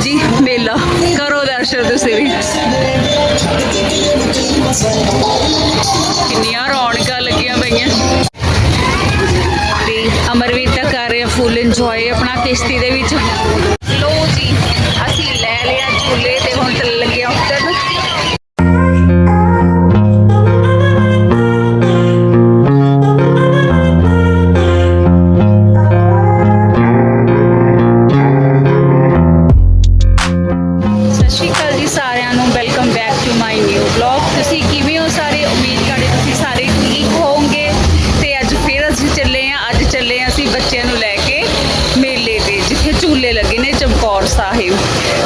ਜੀ, ਮੇਲਾ ਕਰੋ ਦਰਸ਼ਨ ਤੁਸੀਂ ਵੀ। ਕਿੰਨੀਆਂ ਰੌਣਕਾਂ ਲੱਗੀਆਂ ਪਈਆਂ। ਤੇ ਅਮਰਵੀਰ ਤਾਂ ਕਰ ਰਿਹਾ ਫੁੱਲ ਇੰਜੋਏ ਆਪਣਾ ਕਿਸ਼ਤੀ ਦੇ ਬੱਚਿਆਂ ਨੂੰ ਲੈ ਕੇ ਮੇਲੇ ਤੇ, ਜਿੱਥੇ ਝੂਲੇ ਲੱਗੇ ਨੇ ਚਮਕੌਰ ਸਾਹਿਬ।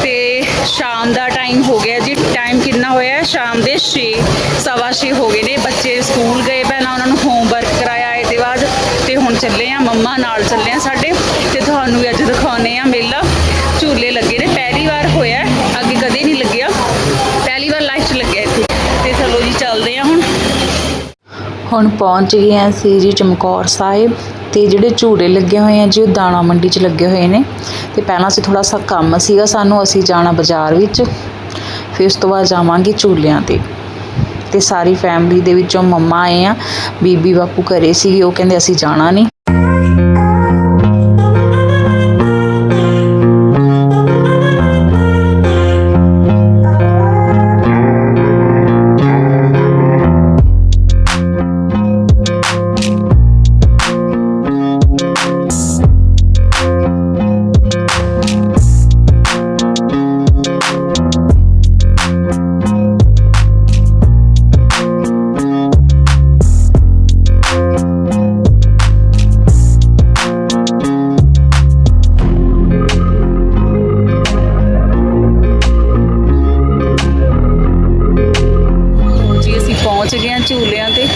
ਤੇ ਸ਼ਾਮ ਦਾ ਟਾਈਮ ਹੋ ਗਿਆ ਜੀ ਟਾਈਮ ਕਿੰਨਾ ਹੋਇਆ? ਸ਼ਾਮ ਦੇ 6 ਸਵਾ ਛੇ ਹੋ ਗਏ ਨੇ। ਬੱਚੇ ਸਕੂਲ ਗਏ ਪਹਿਲਾਂ ਉਹਨਾਂ ਨੂੰ ਹੋਮਵਰਕ ਕਰਾਇਆ ਇਹਦੇ ਬਾਅਦ। ਤੇ ਹੁਣ ਚੱਲੇ ਆ, ਮੰਮਾ ਨਾਲ ਚੱਲੇ ਆ ਸਾਡੇ। ਤੇ ਤੁਹਾਨੂੰ ਵੀ ਅੱਜ ਦਿਖਾਉਨੇ ਆ ਮੇਲਾ। ਝੂਲੇ ਲੱਗੇ ਨੇ, ਪਹਿਲੀ ਵਾਰ ਹੋਇਆ, ਅੱਗੇ ਕਦੇ ਨਹੀਂ ਲੱਗਿਆ। ਪਹਿਲੀ ਵਾਰ ਲਾਈਫ 'ਚ ਲੱਗਿਆ ਇੱਥੇ। ਤੇ ਚਲੋ ਜੀ, ਚੱਲਦੇ ਆ ਹੁਣ। ਹੁਣ ਪਹੁੰਚ ਗਏ ਹਾਂ ਅਸੀਂ ਜੀ ਚਮਕੌਰ ਸਾਹਿਬ। ਤੇ ਜਿਹੜੇ ਝੂੜੇ ਲੱਗੇ ਹੋਏ ਆ ਜੀ, ਉਹ ਦਾਣਾ ਮੰਡੀ 'ਚ ਲੱਗੇ ਹੋਏ ਨੇ। ਤੇ ਪਹਿਲਾਂ ਅਸੀਂ ਥੋੜਾ ਸਾ ਕੰਮ ਸੀਗਾ ਸਾਨੂੰ, ਅਸੀਂ ਜਾਣਾ ਬਾਜ਼ਾਰ ਵਿੱਚ। ਫਿਰ ਉਸ ਤੋਂ ਬਾਅਦ ਜਾਵਾਂਗੇ ਝੂਲਿਆਂ ਤੇ। ਤੇ ਸਾਰੀ ਫੈਮਿਲੀ ਦੇ ਵਿੱਚੋਂ ਮੰਮਾ ਆਏ ਆ, ਬੀਬੀ ਬਾਪੂ ਘਰੇ ਸੀ ਉਹ ਕਹਿੰਦੇ ਅਸੀਂ ਜਾਣਾ ਨਹੀਂ।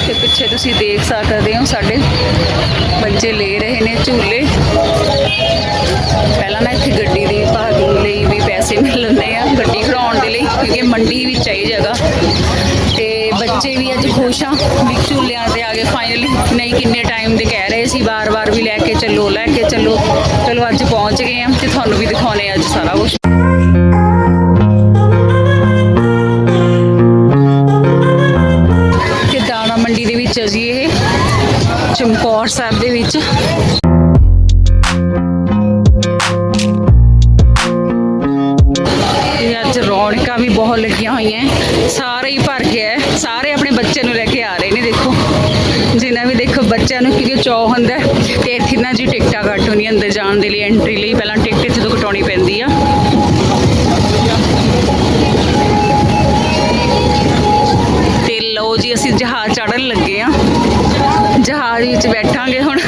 ਤੇ ਪਿੱਛੇ ਤੁਸੀਂ ਦੇਖ ਸਕਦੇ ਹੋ, ਸਾਡੇ ਬੱਚੇ ਲੈ ਰਹੇ ਨੇ ਝੂਲੇ। ਪਹਿਲਾਂ ਨਾ ਇੱਥੇ ਗੱਡੀ ਦੀ ਪਾਰਕਿੰਗ ਲਈ ਵੀ ਪੈਸੇ ਮਿਲਦੇ ਆ, ਗੱਡੀ ਖੜਾਉਣ ਦੇ ਲਈ, ਕਿਉਂਕਿ ਮੰਡੀ ਵਿੱਚ ਆਈ ਜਗ੍ਹਾ। ਤੇ ਬੱਚੇ ਵੀ ਅੱਜ ਖੁਸ਼ ਆ ਵੀ ਝੂਲਿਆਂ ਤੇ ਆ ਗਏ ਫਾਈਨਲੀ ਨਹੀਂ ਕਿੰਨੇ ਟਾਈਮ ਦੇ ਕਹਿ ਰਹੇ ਸੀ ਬਾਰ-ਬਾਰ ਵੀ ਲੈ ਕੇ ਚੱਲੋ, ਲੈ ਕੇ ਚੱਲੋ। ਚਲੋ ਅੱਜ ਪਹੁੰਚ ਗਏ ਆ ਤੇ ਤੁਹਾਨੂੰ ਵੀ ਦਿਖਾਉਣੇ ਆ ਅੱਜ ਸਾਰਾ ਕੁਝ ਚਮਕੌਰ ਸਾਹਿਬ ਦੇ ਵਿੱਚ। ਅੱਜ ਰੌਣਕਾਂ ਵੀ ਬਹੁਤ ਲੱਗੀਆਂ ਹੋਈਆਂ। ਸਾਰੇ ਹੀ ਭਰ ਗਿਆ ਸਾਰੇ ਆਪਣੇ ਬੱਚੇ ਨੂੰ ਲੈ ਕੇ ਆ ਰਹੇ ਨੇ, ਦੇਖੋ। ਜਿਨ੍ਹਾਂ ਵੀ ਦੇਖੋ ਬੱਚਿਆਂ ਨੂੰ ਕਿਉਂਕਿ ਚੌ ਹੁੰਦਾ ਹੈ ਤੇ ਇੱਥੇ ਨਾ ਜੀ ਟਿਕਟਾਂ ਕੱਟ ਨਹੀਂ ਅੰਦਰ ਜਾਣ ਦੇ ਲਈ ਐਂਟਰੀ ਲਈ। ਪਹਿਲਾਂ ਟਿਕਟ ਇੱਥੇ ਤੋਂ ਕਟਾਉਣੀ ਪੈਂਦੀ ਆ। ਤੇ ਲਓ ਜੀ, ਅਸੀਂ ਜਹਾਜ਼ ਚੜਨ ਲੱਗੇ ਆ। ਜਹਾਜ਼ ਵਿੱਚ ਬੈਠਾਂਗੇ ਹੁਣ।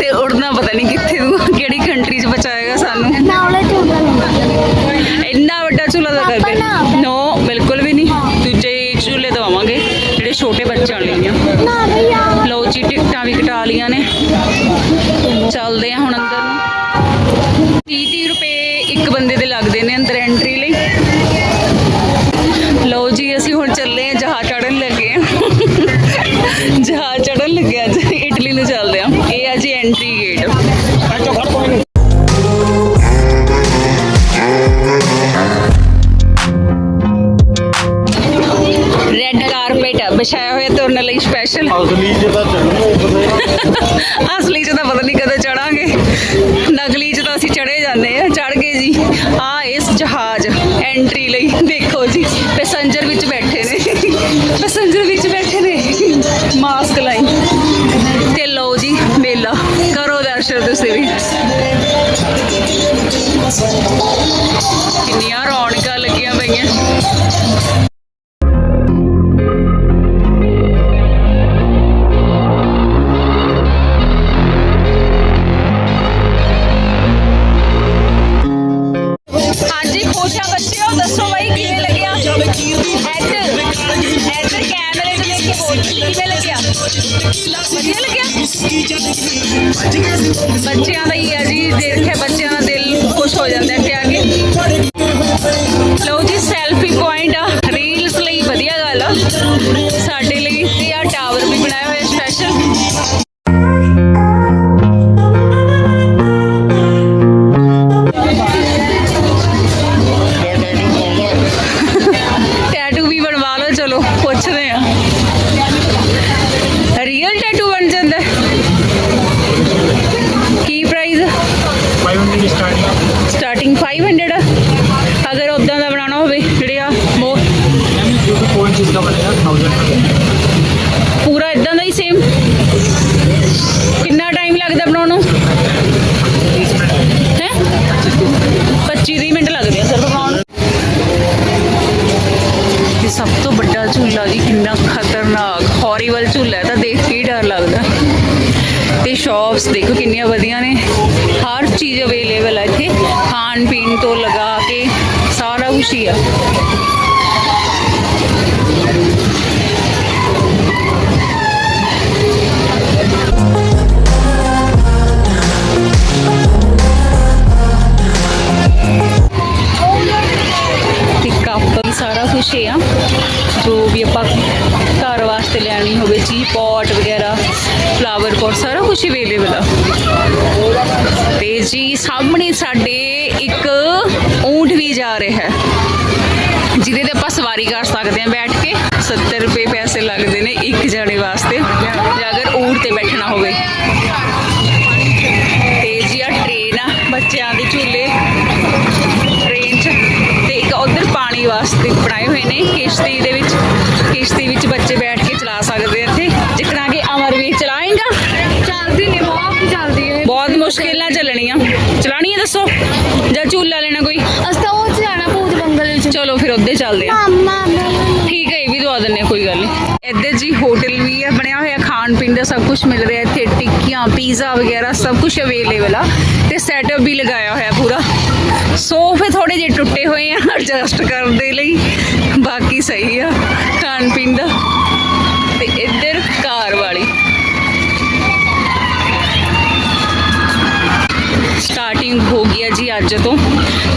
ਤੇ ਉੜਨਾ ਪਤਾ ਨਹੀਂ ਕਿੱਥੇ ਨੂੰ ਕਿਹੜੀ ਕੰਟਰੀ 'ਚ ਬਚਾਏਗਾ ਸਾਨੂੰ। ਇੰਨਾ ਵੱਡਾ ਝੂਲਾ ਦਾ ਕਰਕੇ ਨਾ- ਬਿਲਕੁਲ ਵੀ ਨਹੀਂ ਦੂਜੇ ਝੂਲੇ ਦਵਾਵਾਂਗੇ ਜਿਹੜੇ ਛੋਟੇ ਬੱਚਿਆਂ ਲਈ ਆ। ਨਾ ਭਈਆ ਲਓ ਜੀ ਟਿਕਟਾਂ ਵੀ ਕਟਾ ਲੀਆਂ ਨੇ। ਚੱਲਦੇ ਆ ਹੁਣ ਅੰਦਰ ਨੂੰ। 30 ਰੁਪਏ ਇੱਕ ਬੰਦੇ ਦੇ ਲੱਗਦੇ ਨੇ ਅੰਦਰ ਐਂਟਰੀ ਪੈਸੇਂਜਰ ਵਿੱਚ ਬੈਠੇ ਨੇ। ਮਾਸਕ ਲਾਈ। ਤੇ ਲਓ ਜੀ, ਮੇਲਾ। ਕਰੋ ਦਰਸ਼ਨ ਤੁਸੀਂ ਵੀ। ਕਿੰਨੀਆਂ ਲਓ 25 30 ਮਿੰਟ ਲੱਗਦੇ ਆ ਸਰ ਬਣਾਉਣ। ਨੂੰ। ਸਭ ਤੋਂ ਵੱਡਾ ਝੂਲਾ ਜੀ ਕਿੰਨਾ ਖਤਰਨਾਕ ਹੌਰੀਬਲ ਝੂਲਾ ਤਾਂ ਦੇਖ ਕੇ ਡਰ ਲੱਗਦਾ। ਤੇ ਸ਼ਾਪਸ ਦੇਖੋ ਕਿੰਨੀਆਂ ਵਧੀਆ ਨੇ। ਹਰ ਚੀਜ਼ ਅਵੇਲੇਬਲ ਹੈ ਇੱਥੇ। ਖਾਣ ਪੀਣ ਤੋਂ ਲਗਾ ਕੇ ਸਾਰਾ ਕੁਝ ਹੀ ਆ। ਵੀ ਆ, ਜੋ ਵੀ ਆਪਾਂ ਘਰ ਵਾਸਤੇ ਲੈਣੀ ਹੋਵੇ ਜੀ ਪੋਟ ਵਗੈਰਾ ਫਲਾਵਰ ਪੋਟ ਸਾਰਾ ਕੁਝ ਅਵੇਲੇਬਲ ਆ। ਤੇ ਜੀ, ਸਾਹਮਣੇ ਸਾਡੇ ਇੱਕ ਊਂਟ ਵੀ ਜਾ ਰਿਹਾ ਹੈ, ਜਿਹਦੇ ਤੇ ਆਪਾਂ ਸਵਾਰੀ ਕਰ ਸਕਦੇ ਹਾਂ ਬੈਠ ਕੇ। 70 ਰੁਪਏ ਪੈਸੇ ਲੱਗਦੇ ਨੇ ਇੱਕ ਪਾਣੀ ਵਾਸਤੇ ਬਣਾਏ ਹੋਏ ਨੇ। ਕਿਸ਼ਤੀ ਦੇ ਵਿੱਚ ਕਿਸ਼ਤੀ ਵਿੱਚ ਬੱਚੇ ਬੈਠ ਕੇ ਚਲਾ ਸਕਦੇ ਆ ਇੱਥੇ। ਜਿਕਣਾ ਕਿ ਅਮਰਵੀਰ ਚਲਾਏਗਾ। ਚੱਲਦੀ ਨਹੀਂ ਬਹੁਤ ਚੱਲਦੀ ਹੈ। ਬਹੁਤ ਮੁਸ਼ਕਿਲ ਨਾਲ ਚੱਲਣੀਆਂ। ਚਲਾਣੀ ਹੈ ਦੱਸੋ? ਜਾਂ ਝੂਲਾ ਲੈਣਾ ਕੋਈ? ਅਸਤਾ ਉਹ ਚ ਜਾਣਾ ਭੂਤ ਬੰਗਲੇ ਚਲੋ ਫਿਰ ਉੱਧੇ ਚੱਲਦੇ ਆ। ਮਾਮਾ ਠੀਕ ਹੈ ਇਹ ਵੀ ਦਵਾ ਦਿੰਨੇ ਕੋਈ ਗੱਲ ਨਹੀਂ। ਇੱਧਰ ਜੀ ਹੋਟਲ ਵੀ ਖਾਣ ਪੀਣ ਦਾ ਸਭ ਕੁਝ ਮਿਲ ਰਿਹਾ ਇੱਥੇ ਟਿੱਕੀਆਂ, ਪੀਜ਼ਾ ਵਗੈਰਾ ਸਭ ਕੁਝ ਅਵੇਲੇਬਲ ਆ ਤੇ ਸੈਟਅਪ ਵੀ ਲਗਾਇਆ ਹੋਇਆ ਪੂਰਾ। ਸੋਫੇ ਥੋੜੇ ਜਿਹੇ ਟੁੱਟੇ ਹੋਏ ਆ ਐਡਜਸਟ ਕਰਨ ਦੇ ਲਈ। ਬਾਕੀ ਸਹੀ ਆ ਖਾਣ ਪੀਣ ਦਾ। ਤੇ ਇੱਧਰ ਕਾਰ ਵਾਲੀ। ਸਟਾਰਟਿੰਗ ਹੋ ਗਈ ਹੈ ਜੀ ਅੱਜ ਤੋਂ।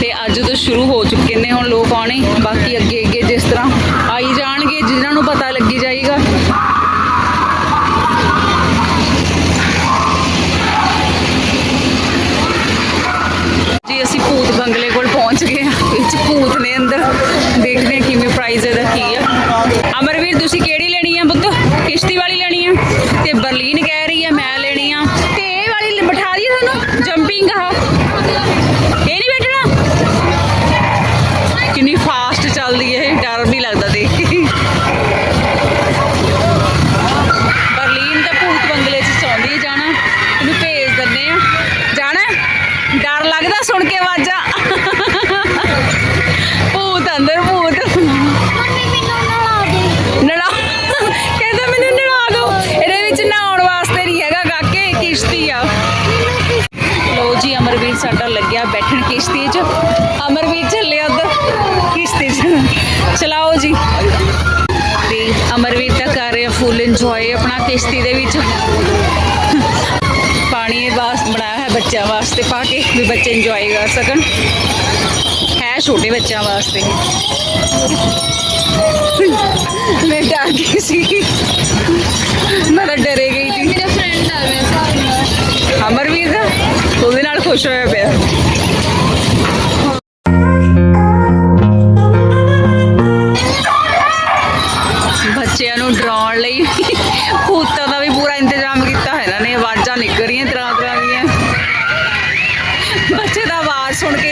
ਤੇ ਅੱਜ ਤੋਂ ਸ਼ੁਰੂ ਹੋ ਚੁੱਕੇ ਨੇ ਹੁਣ ਲੋਕ ਆਉਣੇ। ਬਾਕੀ ਅੱਗੇ ਅੱਗੇ ਜਿਸ ਤਰ੍ਹਾਂ ਆਈ ਜਾਣਗੇ, ਜਿਨ੍ਹਾਂ ਨੂੰ ਪਤਾ ਲੱਗੀ ਲੋ ਜੀ, ਅਮਰਵੀਰ ਸਾਡਾ ਲੱਗਿਆ ਬੈਠਣ ਕਿਸ਼ਤੀ 'ਚ ਅਮਰਵੀਰ ਚੱਲਿਆ ਉਧਰ। ਕਿਸ਼ਤੀ 'ਚ ਚਲਾਓ ਜੀ। ਤੇ ਅਮਰਵੀਰ ਤਾਂ ਕਰ ਰਿਹਾ ਫੁੱਲ ਇੰਜੋਏ ਆਪਣਾ ਕਿਸ਼ਤੀ ਦੇ ਵਿੱਚ। ਪਾਣੀ ਇਹ ਵਾਸ, ਬਣਾਇਆ ਹੈ ਬੱਚਿਆਂ ਵਾਸਤੇ ਪਾ ਕੇ, ਵੀ ਬੱਚੇ ਇੰਜੋਏ ਕਰ ਸਕਣ। ਹੈ ਛੋਟੇ ਬੱਚਿਆਂ ਵਾਸਤੇ। ਮੈਂ ਡਰ ਗਈ ਸੀ। ਮੈਂ ਤਾਂ ਡਰੇ ਮੇਰੇ ਫਰੈਂਡ ਆ ਮੇਰੇ ਸਾਥ ਅਮਰਵੀਰ ਦਾ? ਉਹਦੇ ਨਾਲ ਖੁਸ਼ ਹੋਇਆ ਪਿਆ। ਬੱਚਿਆਂ ਨੂੰ ਡਰਾਉਣ ਲਈ ਭੂਤਾਂ ਦਾ ਵੀ ਪੂਰਾ ਇੰਤਜ਼ਾਮ ਕੀਤਾ ਹੈ ਇਹਨਾਂ ਨੇ ਆਵਾਜ਼ਾਂ ਨਿਕਲ ਰਹੀਆਂ ਤਰ੍ਹਾਂ ਤਰ੍ਹਾਂ ਦੀਆਂ। ਬੱਚੇ ਦਾ ਆਵਾਜ਼ ਸੁਣ ਕੇ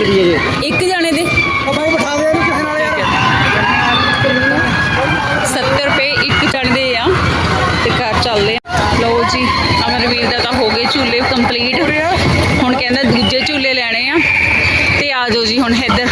ਰੁਪਏ ਜੀ। ਇੱਕ ਜਣੇ ਦੇ। ਉਹ ਬਾਈ ਬਿਠਾ ਦੇ ਇਹਨੂੰ ਕਿਸੇ ਨਾਲ ਯਾਰ। 70 ਰੁਪਏ ਇੱਕ ਜਣੇ ਦੇ ਆ ਤੇ ਘਰ ਚੱਲਦੇ ਆ। ਲਓ ਜੀ ਅਮਰਵੀਰ ਦਾ ਤਾਂ ਹੋ ਗਏ ਝੂਲੇ ਕੰਪਲੀਟ ਹੁਣ ਕਹਿੰਦਾ ਦੂਜੇ ਝੂਲੇ ਲੈਣੇ ਆ। ਤੇ ਆ ਜਾਓ ਜੀ ਹੁਣ ਇੱਧਰ।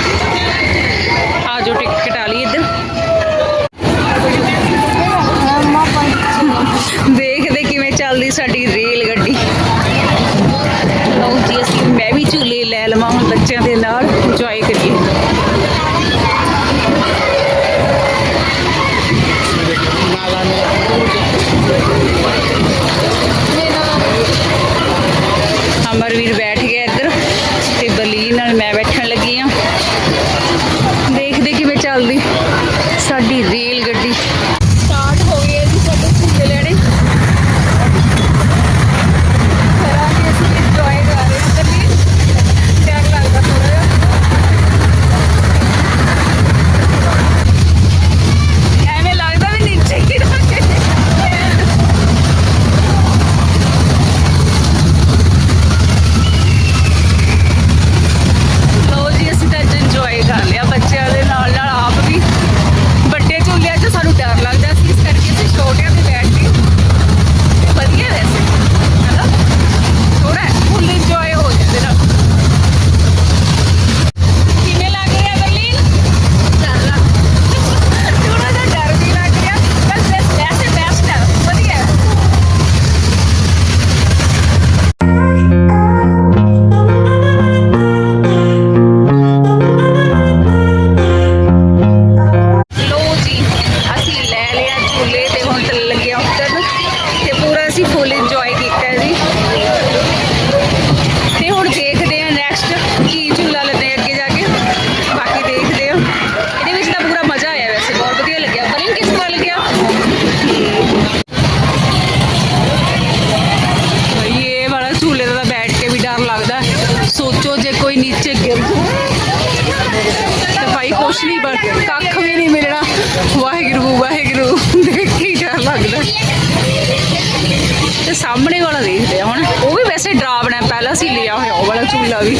ਤੇ ਸਾਹਮਣੇ ਵਾਲਾ ਦੇਖਦੇ ਆ ਹੁਣ। ਉਹ ਵੀ ਵੈਸੇ ਡਰਾਵਣਾ ਹੈ, ਪਹਿਲਾਂ ਸੀ ਲਿਆ ਹੋਇਆ ਉਹ ਵਾਲਾ ਝੂਲਾ ਵੀ।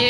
ਇਹ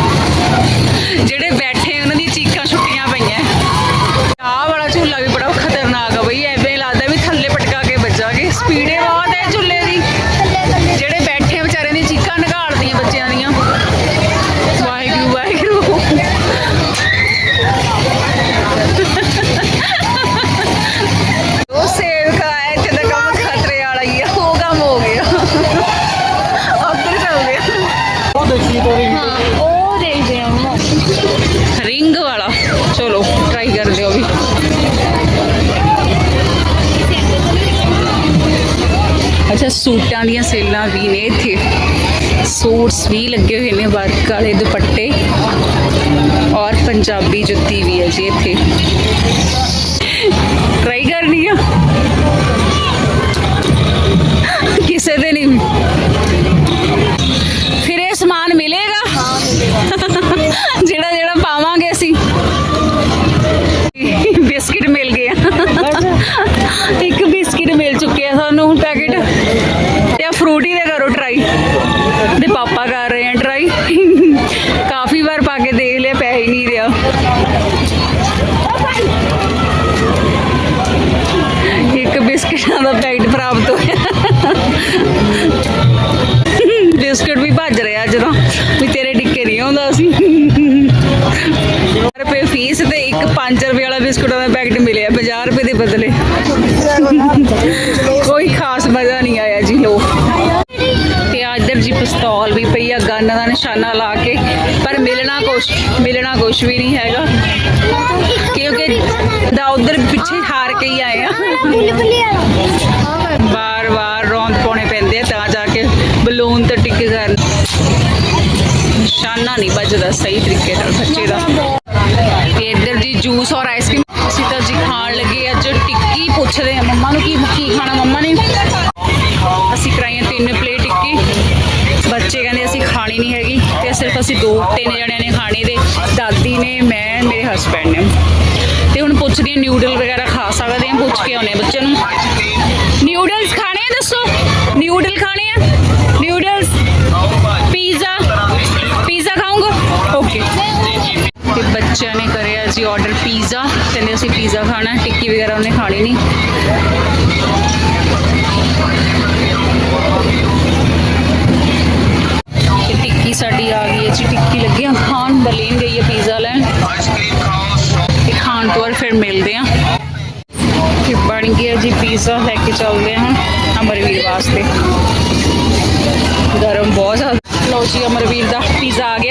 ਸੂਟਾਂ ਦੀਆਂ ਸੇਲਾਂ ਵੀ ਨੇ ਇੱਥੇ। ਸੂਟਸ ਵੀ ਲੱਗੇ ਹੋਏ ਨੇ ਵਰਕ ਵਾਲੇ ਦੁਪੱਟੇ। ਔਰ ਪੰਜਾਬੀ ਜੁੱਤੀ ਵੀ ਹੈ ਜੀ ਇੱਥੇ। ਟਰਾਈ ਕਰਨੀ ਆ? ਕਿਸੇ ਦੇ ਨਹੀਂ। ਦਾ ਪੈਕਟ ਬਿਸਕਟ ਵੀ ਭੱਜ ਰਿਹਾ ਅੱਜ ਵੀ ਤੇਰੇ ਟਿੱਕੇ ਨਹੀਂ ਆਉਂਦਾ ਸੀ। ਰੁਪਏ ਫੀਸ ਤੇ ਇੱਕ 5 ਰੁਪਏ ਵਾਲਾ ਬਿਸਕੁਟਾਂ ਦਾ ਪੈਕਟ ਮਿਲਿਆ 50 ਰੁਪਏ ਦੇ ਬਦਲੇ। ਕੋਈ ਖਾਸ ਮਜ਼ਾ ਨਹੀਂ ਆਇਆ ਜੀ ਲੋ ਤੇ ਆ ਜੀ ਪਿਸਤੌਲ ਵੀ ਪਈ ਆ, ਗਨ ਦਾ ਨਿਸ਼ਾਨਾ ਲਾ ਕੇ। ਪਰ ਮਿਲਣਾ ਕੁਛ ਮਿਲਣਾ ਕੁਛ ਵੀ ਨਹੀਂ ਹੈਗਾ। ਕਿਉਂਕਿ ਦਾ ਉਧਰ ਪਿੱਛੇ ਕੇ ਹੀ ਆਏ ਆ। ਵਾਲਾ ਵਾਰ-ਵਾਰ ਰੌਂਦ ਪਾਉਣੇ ਪੈਂਦੇ ਆ ਤਾਂ ਜਾ ਕੇ ਬਲੂਨ ਤੇ ਟਿੱਕੇ ਕਰਨ। ਨਿਸ਼ਾਨਾ ਨਹੀਂ ਵੱਜਦਾ ਸਹੀ ਤਰੀਕੇ ਨਾਲ ਬੱਚੇ ਦਾ। ਤੇ ਇੱਧਰ ਜੀ ਜੂਸ ਔਰ ਆਈਸਕ੍ਰੀਮ ਅਸੀਂ ਤਾਂ ਜੀ ਖਾਣ ਲੱਗੇ ਅੱਜ ਟਿੱਕੀ ਪੁੱਛਦੇ ਆ ਮੰਮਾ ਨੂੰ ਕੀ ਕੀ ਖਾਣਾ ਮੰਮਾ ਨੇ। ਅਸੀਂ ਕਰਾਈਆਂ ਤਿੰਨ ਪਲੇਟ ਟਿੱਕੀ। ਬੱਚੇ ਕਹਿੰਦੇ ਅਸੀਂ ਖਾਣੀ ਨਹੀਂ ਹੈਗੀ ਤੇ ਸਿਰਫ ਅਸੀਂ ਦੋ ਤਿੰਨ ਜਣਿਆਂ ਨੇ ਖਾਣੀ ਦੇ। ਦਾਦੀ ਨੇ ਮੈਂ ਮੇਰੇ ਹਸਬੰਡ ਨੇ। ਤੇ ਨਿਊਡਲ ਵਗੈਰਾ ਖਾ ਸਕਦੇ ਹਾਂ, ਪੁੱਛ ਕੇ ਆਉਣੇ ਬੱਚੇ ਨੂੰ। ਨਿਊਡਲਸ ਖਾਣੇ ਆ ਦੱਸੋ? ਨਿਊਡਲ ਖਾਣੇ ਆ? ਨਿਊਡਲਸ ਪੀਜ਼ਾ ਪੀਜ਼ਾ ਖਾਓਗੇ? ਓਕੇ ਤੇ ਬੱਚਿਆਂ ਨੇ ਕਰਿਆ ਜੀ ਆਰਡਰ ਪੀਜ਼ਾ ਕਹਿੰਦੇ ਅਸੀਂ ਪੀਜ਼ਾ ਖਾਣਾ, ਟਿੱਕੀ ਵਗੈਰਾ ਉਹਨੇ ਖਾਣੀ ਨਹੀਂ। ਟਿੱਕੀ ਸਾਡੀ ਆ ਗਈ ਹੈ ਜੀ, ਟਿੱਕੀ ਲੱਗੀ ਆ। ਖਾਣ ਬਲੀਨ ਗਈ ਹੈ ਫਿਰ ਮਿਲਦੇ ਆ ਤੇ ਬਣ ਗਿਆ ਜੀ ਪੀਜ਼ਾ ਲੈ ਕੇ ਚੱਲਦੇ ਹਾਂ ਅਮਰਵੀਰ ਵਾਸਤੇ। ਗਰਮ ਬਹੁਤ ਜ਼ਿਆਦਾ। ਲਓ ਜੀ, ਅਮਰਵੀਰ ਦਾ ਪੀਜ਼ਾ ਆ ਗਿਆ।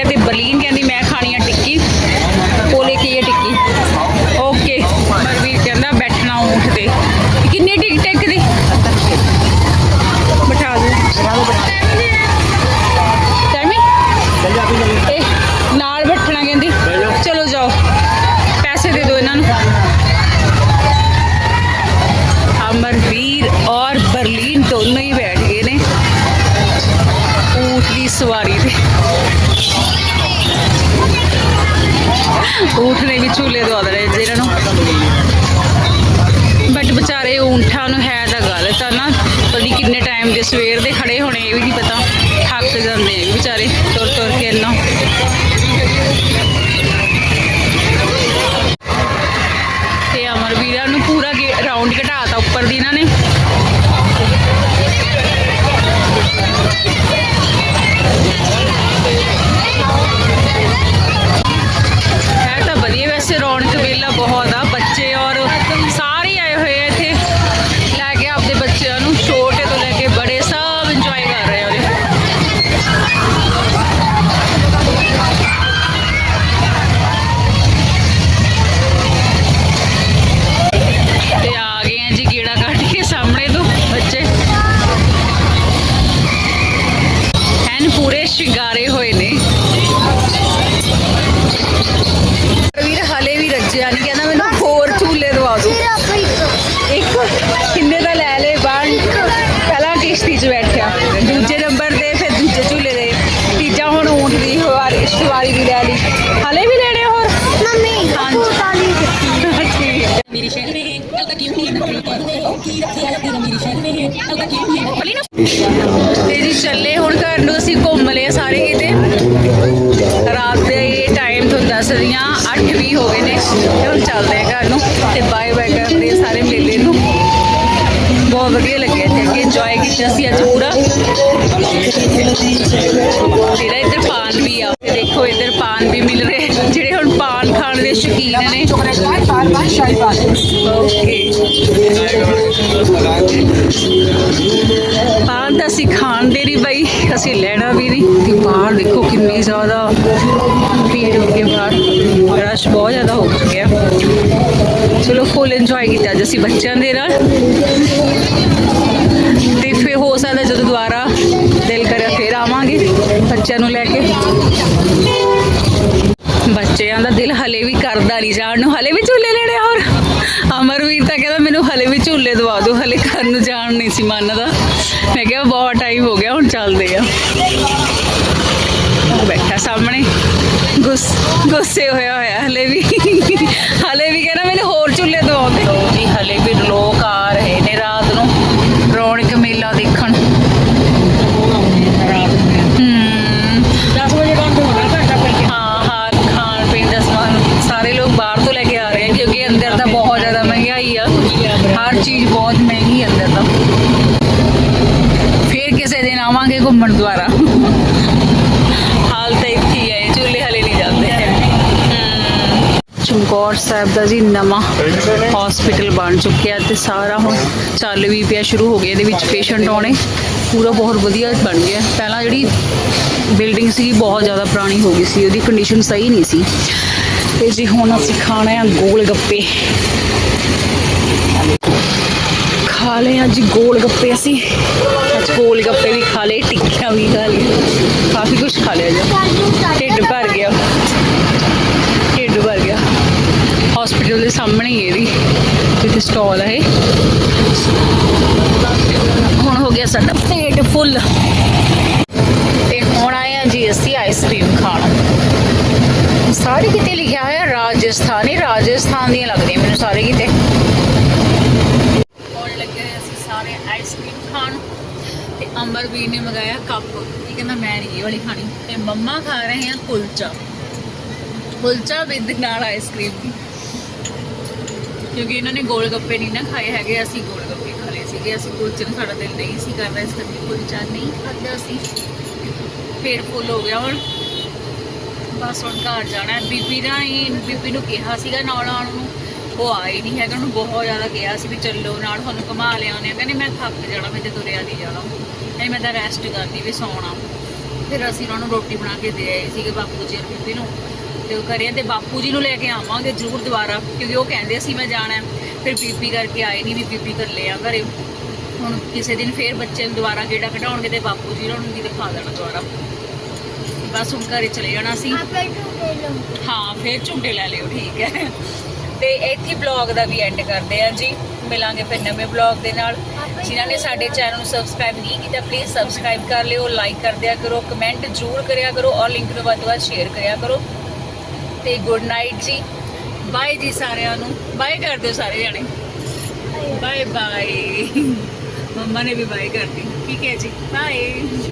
ਊਂਠਾਂ ਹੈ ਤਾਂ ਗਲਤ ਤਾਂ ਨਾ, ਪਤਾ ਨਹੀਂ ਕਿੰਨੇ ਟਾਈਮ ਦੇ ਸਵੇਰ ਦੇ ਖੜੇ ਹੋਣ ਖਾਣ ਦੇ ਸ਼ੌਕੀਨ ਨੇ ਓਕੇ ਪਾਨ ਤਾਂ ਅਸੀਂ ਖਾਣ ਦੇ ਨਹੀਂ ਬਈ, ਅਸੀਂ ਲੈਣਾ ਵੀ ਨਹੀਂ। ਤੇ ਬਾਹਰ ਦੇਖੋ ਕਿੰਨੀ ਜ਼ਿਆਦਾ ਭੀੜ ਹੋ ਗਈ ਬਾਹਰ। ਰਸ਼ ਬਹੁਤ ਜ਼ਿਆਦਾ ਹੋ ਚੁੱਕਿਆ ਚਲੋ ਫੁੱਲ ਇੰਜੋਏ ਕੀਤਾ ਅੱਜ ਅਸੀਂ ਬੱਚਿਆਂ ਦੇ ਨਾਲ। ਤੇ ਫਿਰ ਹੋ ਸਕਦਾ ਜਦੋਂ ਦੁਬਾਰਾ ਦਿਲ ਕਰਿਆ ਫਿਰ ਆਵਾਂਗੇ ਬੱਚਿਆਂ ਨੂੰ ਲੈ ਕੇ। ਬੱਚਿਆਂ ਦਾ ਦਿਲ ਹਲੇ ਵੀ ਕਰਦਾ ਨਹੀਂ ਜਾਣ ਨੂੰ। ਹਲੇ ਵੀ ਝੂਲੇ ਲੈਣੇ ਹੋਰ? ਅਮਰਵੀਰ ਤਾਂ ਕਹਿੰਦਾ ਮੈਨੂੰ ਹਲੇ ਵੀ ਝੂਲੇ ਦਵਾ ਦਿਓ, ਹਲੇ ਘਰ ਨੂੰ ਜਾਣ ਨਹੀਂ ਸੀ ਮੰਨਦਾ ਮੈਂ ਕਿਹਾ ਬਹੁਤ ਟਾਈਮ ਹੋ ਗਿਆ, ਹੁਣ ਚੱਲਦੇ ਆ। ਬੈਠਾ ਸਾਹਮਣੇ। ਗੁੱਸ ਗੁੱਸੇ ਹੋਇਆ ਹੋਇਆ ਹਲੇ ਵੀ। ਹਲੇ ਵੀ ਕਹਿੰਦਾ ਮੈਨੂੰ ਹੋਰ ਝੂਲੇ ਦਵਾਉਂਦੇ ਜੀ ਹਲੇ ਵੀ ਲੋਕ ਆ ਰਹੇ ਨੇ ਰਾਤ ਨੂੰ। ਰੌਣਕ ਮੇਲਾ ਦੇਖਣ ਹੂੰ 10 ਵਜੇ ਬੰਦ ਹੋਣਾ ਘੰਟਾ ਪਹਿਲੇ ਹਾਂ ਹਾਂ ਖਾਣ ਪੀਣ ਦਾ ਸਮਾਨ ਸਾਰੇ ਲੋਕ ਬਾਹਰ ਤੋਂ ਲੈ ਕੇ ਆ ਰਹੇ ਆ ਕਿਉਂਕਿ ਅੰਦਰ ਤਾਂ ਬਹੁਤ ਜ਼ਿਆਦਾ ਮਹਿੰਗਾਈ ਆ ਹਰ ਚੀਜ਼ ਬਹੁਤ ਮਹਿੰਗੀ ਆ ਅੰਦਰ ਤਾਂ। ਫਿਰ ਕਿਸੇ ਦਿਨ ਆਵਾਂਗੇ ਘੁੰਮਣ ਦੁਆਰਾ। ਹਾਲ ਤਾਂ ਇੱਥੇ ਹੈ ਝੂਲੇ ਹਲੇ ਨਹੀਂ ਜਾਂਦੇ। ਚਮਕੌਰ ਸਾਹਿਬ ਦਾ ਜੀ ਨਵਾਂ ਹਸਪੀਟਲ ਬਣ ਚੁੱਕਿਆ ਤੇ ਸਾਰਾ ਹੁਣ ਚੱਲ ਵੀ ਪਿਆ, ਸ਼ੁਰੂ ਹੋ ਗਿਆ ਇਹਦੇ ਵਿੱਚ ਪੇਸ਼ੈਂਟ ਆਉਣੇ। ਪੂਰਾ ਬਹੁਤ ਵਧੀਆ ਬਣ ਗਿਆ। ਪਹਿਲਾਂ ਜਿਹੜੀ ਬਿਲਡਿੰਗ ਸੀ ਬਹੁਤ ਜ਼ਿਆਦਾ ਪੁਰਾਣੀ ਹੋ ਗਈ ਸੀ, ਉਹਦੀ ਕੰਡੀਸ਼ਨ ਸਹੀ ਨਹੀਂ ਸੀ। ਤੇ ਜੀ ਹੁਣ ਅਸੀਂ ਖਾਣਾ ਹੈ ਗੋਲ ਗੱਪੇ। ਖਾ ਲਏ ਅੱਜ ਗੋਲ ਗੱਪੇ ਅਸੀਂ। ਅੱਜ ਗੋਲ ਗੱਪੇ ਵੀ ਖਾ ਲਏ, ਟਿੱਕੀਆਂ ਵੀ ਖਾ ਲਈ ਕਾਫੀ ਕੁਝ ਖਾ ਲਿਆ ਜੀ। ਢਿੱਡ ਭਰ ਗਿਆ। ਢਿੱਡ ਭਰ ਗਿਆ। ਹਸਪੀਟਲ ਦੇ ਸਾਹਮਣੇ ਹੀ ਇਹਦੀ ਜਿੱਥੇ ਸਟਾਲ ਹੈ ਹੁਣ ਹੋ ਗਿਆ ਸਾਡਾ ਪੇਟ ਫੁੱਲ। ਤੇ ਹੁਣ ਆਏ ਆ ਜੀ ਅਸੀਂ ਆਈਸਕ੍ਰੀਮ ਖਾਣ। ਸਾਰੇ ਕਿਤੇ ਲਿਖਿਆ ਹੋਇਆ ਰਾਜਸਥਾਨੀ ਰਾਜਸਥਾਨ ਦੀਆਂ ਲੱਗਦੀਆਂ ਮੈਨੂੰ ਸਾਰੇ ਕਿਤੇ ਹੁਣ ਲੱਗੇ ਹੋਏ ਅਸੀਂ ਸਾਰੇ ਆਈਸਕ੍ਰੀਮ ਖਾਣ ਤੇ ਅੰਬਰਵੀਰ ਨੇ ਮੰਗਾਇਆ ਕੱਪ। ਇਹ ਕਹਿੰਦਾ, ਮੈਂ ਨਹੀਂ ਇਹ ਵਾਲੀ ਖਾਣੀ। ਤੇ ਮੰਮਾ ਖਾ ਰਹੇ ਆ ਕੁਲਚਾ। ਕੁਲਚਾ ਵਿਦ ਨਾਲ ਆਈਸਕ੍ਰੀਮ ਕਿਉਂਕਿ ਇਹਨਾਂ ਨੇ ਗੋਲ ਗੱਪੇ ਨਹੀਂ ਨਾ ਖਾਏ ਹੈਗੇ, ਅਸੀਂ ਗੋਲ ਗੱਪੇ ਖਾ ਲਏ ਸੀਗੇ। ਅਸੀਂ ਕੁਲਚੇ ਨੂੰ ਸਾਡਾ ਦਿਲ ਨਹੀਂ ਸੀ ਕਰਦਾ ਇਸ ਕਰਕੇ ਕੁਲਚਾ ਨਹੀਂ ਖਾਧਾ ਅਸੀਂ। ਪੇਟ ਫੁੱਲ ਹੋ ਗਿਆ ਹੁਣ। ਬਸ ਹੁਣ ਘਰ ਜਾਣਾ। ਬੀਬੀ ਦਾ ਹੀ, ਬੀਬੀ ਨੂੰ ਕਿਹਾ ਸੀਗਾ ਨਾਲ ਆਉਣ ਨੂੰ। ਉਹ ਆਈ ਨਹੀਂ ਹੈਗਾ ਉਹਨੂੰ ਬਹੁਤ ਜ਼ਿਆਦਾ ਕਿਹਾ ਸੀ ਵੀ ਚੱਲੋ ਨਾਲ ਤੁਹਾਨੂੰ ਘੁਮਾ ਲਿਆਉਂਦੇ ਆ। ਕਹਿੰਦੇ ਮੈਂ ਥੱਕ ਜਾਣਾ ਮੈਂ ਤੇ ਤੁਰਿਆ ਨਹੀਂ ਜਾਣਾ। ਨਹੀਂ ਮੈਂ ਤਾਂ ਰੈਸਟ ਕਰਨੀ ਵੀ ਸੌਣਾ। ਫਿਰ ਅਸੀਂ ਉਹਨਾਂ ਨੂੰ ਰੋਟੀ ਬਣਾ ਕੇ ਦੇ ਆਏ ਸੀਗੇ ਬਾਪੂ ਜੀ ਬੀਬੀ ਨੂੰ। ਤੇ ਉਹ ਕਰਿਆ ਤੇ ਬਾਪੂ ਜੀ ਨੂੰ ਲੈ ਕੇ ਆਵਾਂਗੇ ਜ਼ਰੂਰ ਦੁਬਾਰਾ ਕਿਉਂਕਿ ਉਹ ਕਹਿੰਦੇ ਸੀ ਮੈਂ ਜਾਣਾ। ਫਿਰ ਬੀਬੀ ਕਰਕੇ ਆਏ ਨਹੀਂ ਵੀ ਬੀਬੀ ਇਕੱਲੇ ਆ ਘਰੇ। ਹੁਣ ਕਿਸੇ ਦਿਨ ਫੇਰ ਬੱਚੇ ਨੂੰ ਦੁਬਾਰਾ ਗੇੜਾ ਕਢਾਉਣਗੇ ਤੇ ਬਾਪੂ ਜੀ ਨੂੰ ਵੀ ਦਿਖਾ ਦੇਣਾ ਦੁਬਾਰਾ। ਬਸ ਹੁਣ ਘਰੇ ਚਲੇ ਜਾਣਾ ਸੀ। ਹਾਂ ਫੇਰ ਝੁੰਡੇ ਲੈ ਲਿਓ ਠੀਕ ਹੈ। ਤੇ ਇੱਥੇ ਬਲੌਗ ਦਾ ਵੀ ਐਂਡ ਕਰਦੇ ਆ ਜੀ। ਮਿਲਾਂਗੇ ਫਿਰ ਨਵੇਂ ਬਲੌਗ ਦੇ ਨਾਲ। ਜਿਨ੍ਹਾਂ ਨੇ ਸਾਡੇ ਚੈਨਲ ਨੂੰ ਸਬਸਕ੍ਰਾਈਬ ਨਹੀਂ ਕੀਤਾ ਪਲੀਜ਼ ਸਬਸਕ੍ਰਾਈਬ ਕਰ ਲਿਓ ਲਾਈਕ ਕਰ ਦਿਆ ਕਰੋ ਕਮੈਂਟ ਜ਼ਰੂਰ ਕਰਿਆ ਕਰੋ ਔਰ ਲਿੰਕ ਨੂੰ ਵੱਧ ਤੋਂ ਵੱਧ ਸ਼ੇਅਰ ਕਰਿਆ ਕਰੋ। ਤੇ ਗੁੱਡ ਨਾਈਟ ਜੀ। ਬਾਏ ਜੀ ਸਾਰਿਆਂ ਨੂੰ। ਬਾਏ ਕਰ ਦਿਓ ਸਾਰੇ ਜਣੇ। ਬਾਏ ਬਾਏ ਮੰਮਾ ਨੇ ਵੀ ਬਾਏ ਕਰਤੀ ਠੀਕ ਹੈ ਜੀ। ਬਾਏ